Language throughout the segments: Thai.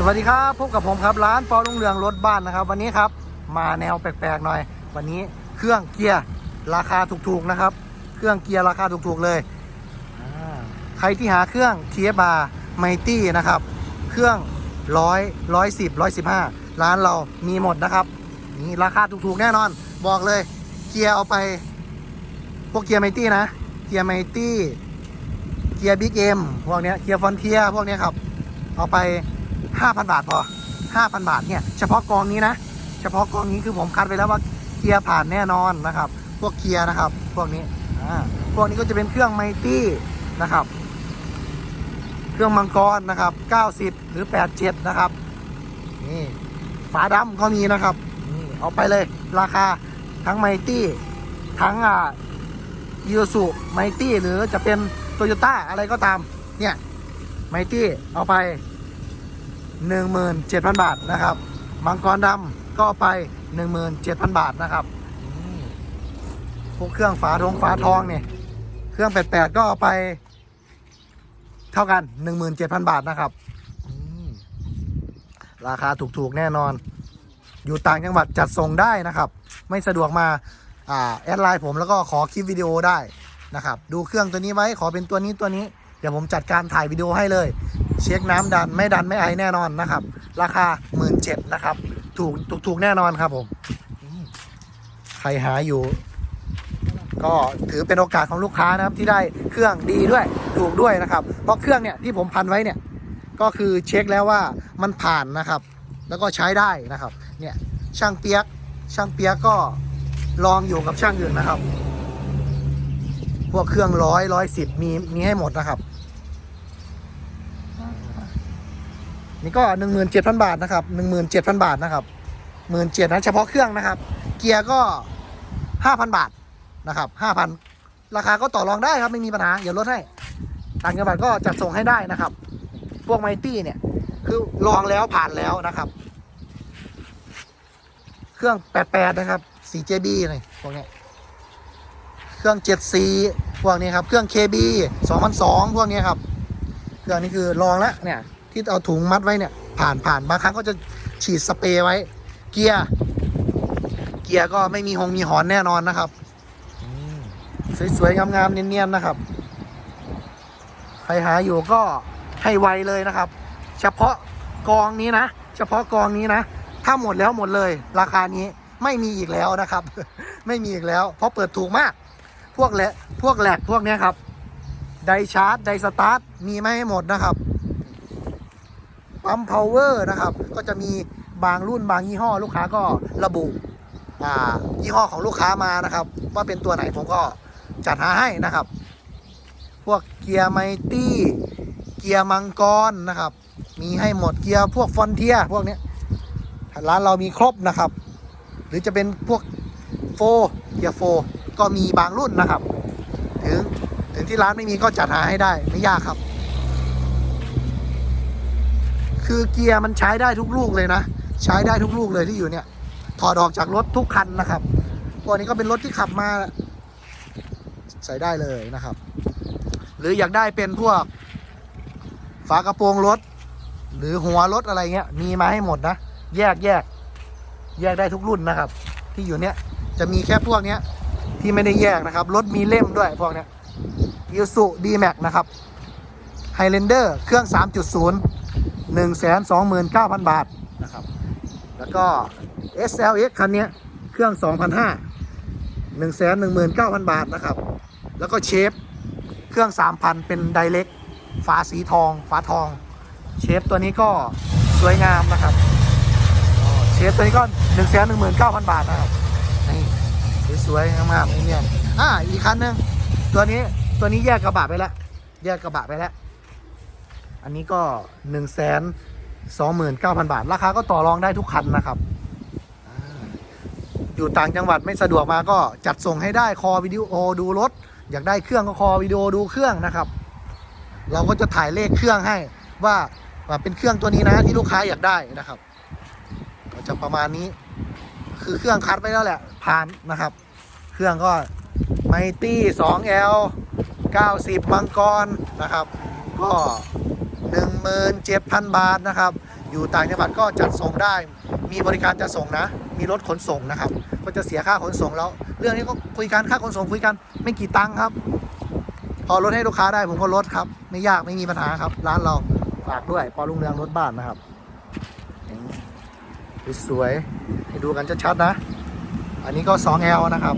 สวัสดีครับพบกับผมครับร้านปอลุงเรืองรถบ้านนะครับ วันนี้ครับมาแนวแปลกๆหน่อย วันนี้เครื่องเกียร์ราคาถูกๆนะครับ เครื่องเกียร์ราคาถูกๆเลยใครที่หาเครื่อง TFR Mighty นะครับ เครื่องร้อยร้อยสิบร้อยสิบห้าร้านเรามีหมดนะครับนี่ราคาถูกๆแน่นอน บอกเลยเกียร์เอาไป พวกเกียร์ไมตี้นะ เกียร์ไมตี้เกียร์บิ๊กเอ็มพวกเนี้ยเกียร์ฟอนเทียพวกเนี้ยครับ เอาไป 5,000 บาทพอ 5,000 บาทเนี่ยเฉพาะกองนี้นะ เฉพาะกองนี้คือผมคัดไปแล้วว่าเกียร์ผ่านแน่นอนนะครับ พวกเกียร์นะครับ พวกนี้อ่าพวกนี้ก็จะเป็นเครื่องไมตี้นะครับ เครื่องมังกรนะครับ 90 หรือ 87 นะครับนี่ฝาดำก็มีนะครับนี่เอาไปเลยราคาทั้งไมตี้ทั้งอ่ายูสุไมตี้หรือจะเป็นโตโยต้าอะไรก็ตาม เนี่ยไมตี้เอาไป 17,000 บาทนะครับ มังกรดำก็ไป 17,000 บาทนะครับพวกเครื่องฝาทงฝาทองเนี่ย เครื่อง 88 ก็ไป เท่ากัน 17,000 บาทนะครับ ราคาถูกๆ แน่นอน อยู่ต่างจังหวัดจัดส่งได้นะครับ ไม่สะดวกมาอ่าแอดไลน์ผมแล้วก็ขอคลิปวิดีโอได้นะครับ ดูเครื่องตัวนี้ไว้ขอเป็นตัวนี้ตัวนี้ เดี๋ยวผมจัดการถ่ายวิดีโอให้เลย เช็คน้ำดันไม่ดันไม่ไอแน่นอนนะครับ ราคา1 7ื่นนะครับ ถูกถูกถูกแน่นอนครับผมอืมใครหาอยู่ ก็ถือเป็นโอกาสของลูกค้านะครับ ที่ได้เครื่องดีด้วยถูกด้วยนะครับ เพราะเครื่องเนี่ยที่ผมพันไว้เนี่ย ก็คือเช็คแล้วว่ามันผ่านนะครับ แล้วก็ใช้ได้นะครับ เนี่ยช่างเปียกช่างเปียกก็ลองอยู่กับช่างอื่นนะครับ พวกเครื่องร้อยร้อยสิบมีมีให้หมดนะครับ นี่ก็หนึ่งหมื่นเจ็ดพันบาทนะครับหนึ่งหมื่นเจ็ดพันบาทนะครับหมื่นเจ็ดนะเฉพาะเครื่องนะครับ เกียร์ก็ห้าพันบาทนะครับห้าพันราคาก็ต่อรองได้ครับไม่มีปัญหาเดี๋ยวลดให้ต่างจังหวัดก็จัดส่งให้ได้นะครับ พวกไมตี้เนี่ย คือลองแล้วผ่านแล้วนะครับ เครื่อง 88 นะครับ 4JB นี่พวกนี้เครื่อง 7C พวกนี้ครับ เครื่อง KB 2002 พวกนี้ครับ เครื่องนี้คือลองแล้วเนี่ย ที่เอาถุงมัดไว้เนี่ย ผ่านผ่านบางครั้งก็จะฉีดสเปรย์ไว้ เกียร์เกียร์ก็ไม่มีหงมีหอนแน่นอนนะครับอืมสวยๆงามๆเนียนๆนะครับ ใครหาอยู่ก็ให้ไวเลยนะครับ เฉพาะกองนี้นะ เฉพาะกองนี้นะ ถ้าหมดแล้วหมดเลย ราคานี้ไม่มีอีกแล้วนะครับ ไม่มีอีกแล้ว เพราะเปิดถูกมาก พวกแหละพวกแหลกพวกเนี้ยครับ ไดชาร์จ ไดสตาร์ท มีไม่ให้หมดนะครับ ปั๊มพาวเวอร์นะครับ ก็จะมีบางรุ่นบางยี่ห้อ ลูกค้าก็ระบุยี่ห้อของลูกค้ามานะครับ ว่าเป็นตัวไหนผมก็จัดหาให้นะครับ พวกเกียร์ไมตี้เกียร์มังกรนะครับ มีให้หมดเกียร์พวกฟอนเทียพวกนี้ร้านเรามีครบนะครับ หรือจะเป็นพวกโฟเกียร์โฟก็มีบางรุ่นนะครับ ถึงถึงที่ร้านไม่มีก็จัดหาให้ได้ไม่ยากครับ คือเกียร์มันใช้ได้ทุกลูกเลยนะ ใช้ได้ทุกลูกเลยที่อยู่เนี่ย ถอดออกจากรถทุกคันนะครับพวนี้ก็เป็นรถที่ขับมา ใส่ได้เลยนะครับ หรืออยากได้เป็นพวก ฝากระโปรงรถ หรือหัวรถอะไรเงี้ย มีมาให้หมดนะ แยกแยก แยกได้ทุกรุ่นนะครับ ที่อยู่เนี้ยจะมีแค่พวกเนี้ยที่ไม่ได้แยกนะครับ รถมีเล่มด้วยพวกเนี้ยยูสุดีแม็กนะครับไฮเลนเดอร์เครื่อง 3.0 1 2 9 0 0 0 บาทนะครับ แล้วก็ SLX คันเนี้ยเครื่อง 2,500 1 1 9 0 0 0 บาทนะครับ แล้วก็เชฟเครื่อง 3,000 เป็นไดเ c กฝาสีทองฝาทอง เชฟตัวนี้ก็สวยงามนะครับอ๋อเชฟตัวนี้ก็ 1 1 9 0 0 0 บาทนะครับ นี่สวยๆงามๆเนี่ยอ่าอีกคันหนึ่งตัวนี้ตัวนี้แยกกระบะไปแล้ว แยกกระบะไปแล้ว อันนี้ก็1 2 9 0 0 0บาท ราคาก็ต่อรองได้ทุกคันนะครับอ่าอยู่ต่างจังหวัดไม่สะดวกมาก็จัดส่งให้ได้คอวิดีโอดูรถ อยากได้เครื่องก็คอวิดีโอดูเครื่องนะครับ เราก็จะถ่ายเลขเครื่องให้ว่าว่าเป็นเครื่องตัวนี้นะที่ลูกค้าอยากได้นะครับก็จะประมาณนี้ คือเครื่องคัดไปแล้วแหละผ่านนะครับ เครื่องก็ไมตี้ 2L 90 มังกรนะครับ ก็ 17,000 บาทนะครับ อยู่ต่างจังหวัดก็จัดส่งได้ มีบริการจัดส่งนะ มีรถขนส่งนะครับ ก็จะเสียค่าขนส่งแล้ว เรื่องนี้ก็คุยกันค่าขนส่งคุยกันไม่กี่ตังค์ครับ พอลดให้ลูกค้าได้ผมก็ลดครับ ไม่ยากไม่มีปัญหาครับ ร้านเราฝากด้วย ปอลุงเรืองรถบ้านนะครับสวยๆให้ดูกันชัดๆนะ อันนี้ก็ 2L นะครับ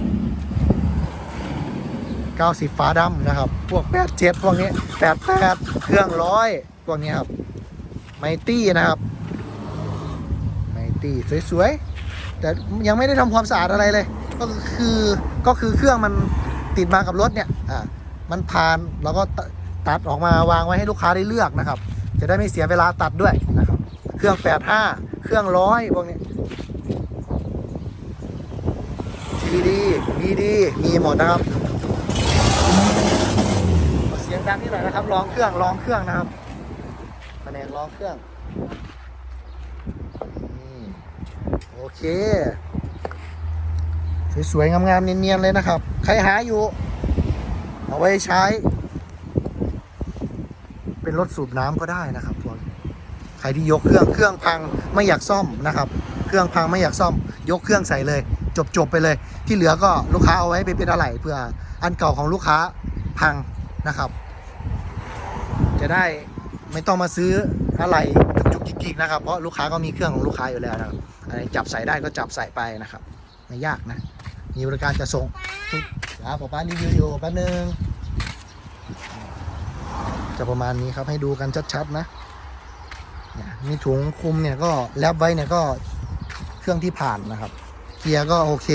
90ฟ้าดำนะครับ พวก 87 พวกนี้ 88 เครื่องร้อย พวกนี้ครับไมตี้นะครับไมตี้สวยๆแต่ยังไม่ได้ทำความสะอาดอะไรเลย ก็คือก็คือเครื่องมันติดมากับรถเนี่ยอ่ามันผ่านเราก็ตัดออกมาวางไว้ให้ลูกค้าได้เลือกนะครับ จะได้ไม่เสียเวลาตัดด้วยนะครับ เครื่อง 85 เครื่องร้อยพวกนี้ TD BD มีดีมีหมดนะครับ เสียงดังนี่หน่อยนะครับลองเครื่องลองเครื่องนะครับ นกลองเครื่องนี่โอเค สวยๆ งามๆ เนียนๆ เลยนะครับ ใครหาอยู่ เอาไว้ใช้ เป็นรถสูบน้ำก็ได้นะครับพวกใครที่ยกเครื่องเครื่องพังไม่อยากซ่อมนะครับ เครื่องพังไม่อยากซ่อม ยกเครื่องใส่เลย จบๆ ไปเลย ที่เหลือก็ลูกค้าเอาไว้ไปเป็นอะไรเพื่ออันเก่าของลูกค้าพังนะครับ จะได้ ไม่ต้องมาซื้ออะไรจุกๆจิกๆนะครับ เพราะลูกค้าก็มีเครื่องของลูกค้าอยู่แล้วนะครับอะไรจับใส่ได้ก็จับใส่ไปนะครับไม่ยากนะ มีบริการจะส่งทุกครับป๊าป้ารีวิวอยู่แป๊บนึงจะประมาณนี้ครับให้ดูกันชัดๆนะเนี่ยมีถุงคลุมเนี่ยก็แลบไว้เนี่ยก็เครื่องที่ผ่านนะครับ เกียร์ก็โอเค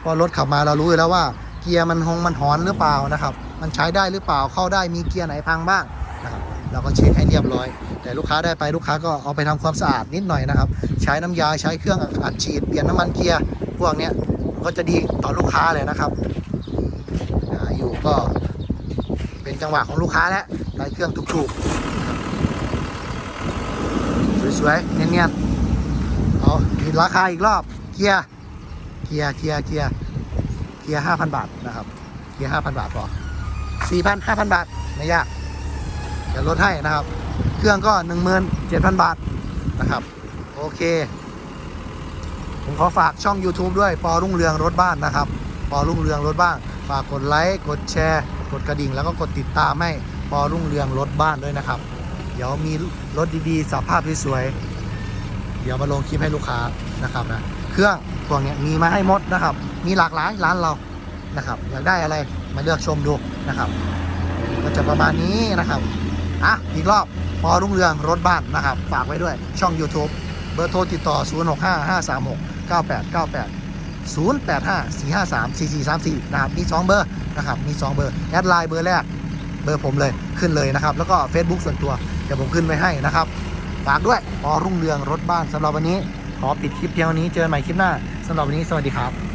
เพราะรถขับมาเรารู้อยู่แล้วว่า เกียร์มันหงมันหอนหรือเปล่านะครับ มันใช้ได้หรือเปล่าเข้าได้มีเกียร์ไหนพังบ้างนะครับ เราก็เช็คให้เรียบร้อย แต่ลูกค้าได้ไปลูกค้าก็เอาไปทำความสะอาดนิดหน่อยนะครับ ใช้น้ำยาใช้เครื่องอัดฉีดเปลี่ยนน้ำมันเกียร์พวกเนี้ยก็จะดีต่อลูกค้าเลยนะครับอยู่ก็เป็นจังหวะของลูกค้าแล้วได้เครื่องถูกๆสวยๆเนียนๆเอามีราคาอีกรอบเกียร์เกียร์เกียร์เกียร์เกียร์ห้าพันบาทนะครับเกียร์ห้าพันบาทพอสี่พันห้าพันบาทไม่ยาก จะลดให้นะครับ เครื่องก็17,000บาทนะครับ โอเค ผมขอฝากช่อง YouTube ด้วยปอรุ่งเรืองรถบ้านนะครับปอรุ่งเรืองรถบ้าน ฝากกดไลค์กดแชร์ กดกระดิ่ง แล้วก็กดติดตามให้ปอรุ่งเรืองรถบ้านด้วยนะครับ เดี๋ยวมีรถดีๆสภาพสวยๆเดี๋ยวมาลงคลิปให้ลูกค้านะครับนะเครื่องพวกเนี้ยมีมาให้หมดนะครับ มีหลากหลายร้านเรานะครับอยากได้อะไรมาเลือกชมดูนะครับ ก็จะประมาณนี้นะครับ อะอีกรอบปอรุ่งเรืองรถบ้านนะครับ ฝากไว้ด้วยช่อง YouTube เบอร์โทรติดต่อ 0 6 5 5 3 6 9 8 9 8 0 8 5 4 5 3 4 4 3 4 นะครับ มี 2 เบอร์นะครับ มี 2 เบอร์ แอดไลน์เบอร์แรก เบอร์ผมเลยขึ้นเลยนะครับ แล้วก็ Facebook ส่วนตัว เดี๋ยวผมขึ้นไว้ให้นะครับ ฝากด้วยปอรุ่งเรืองรถบ้านสำหรับวันนี้ ขอปิดคลิปเพียงนี้ เจอกันใหม่คลิปหน้าสำหรับวันนี้ สวัสดีครับ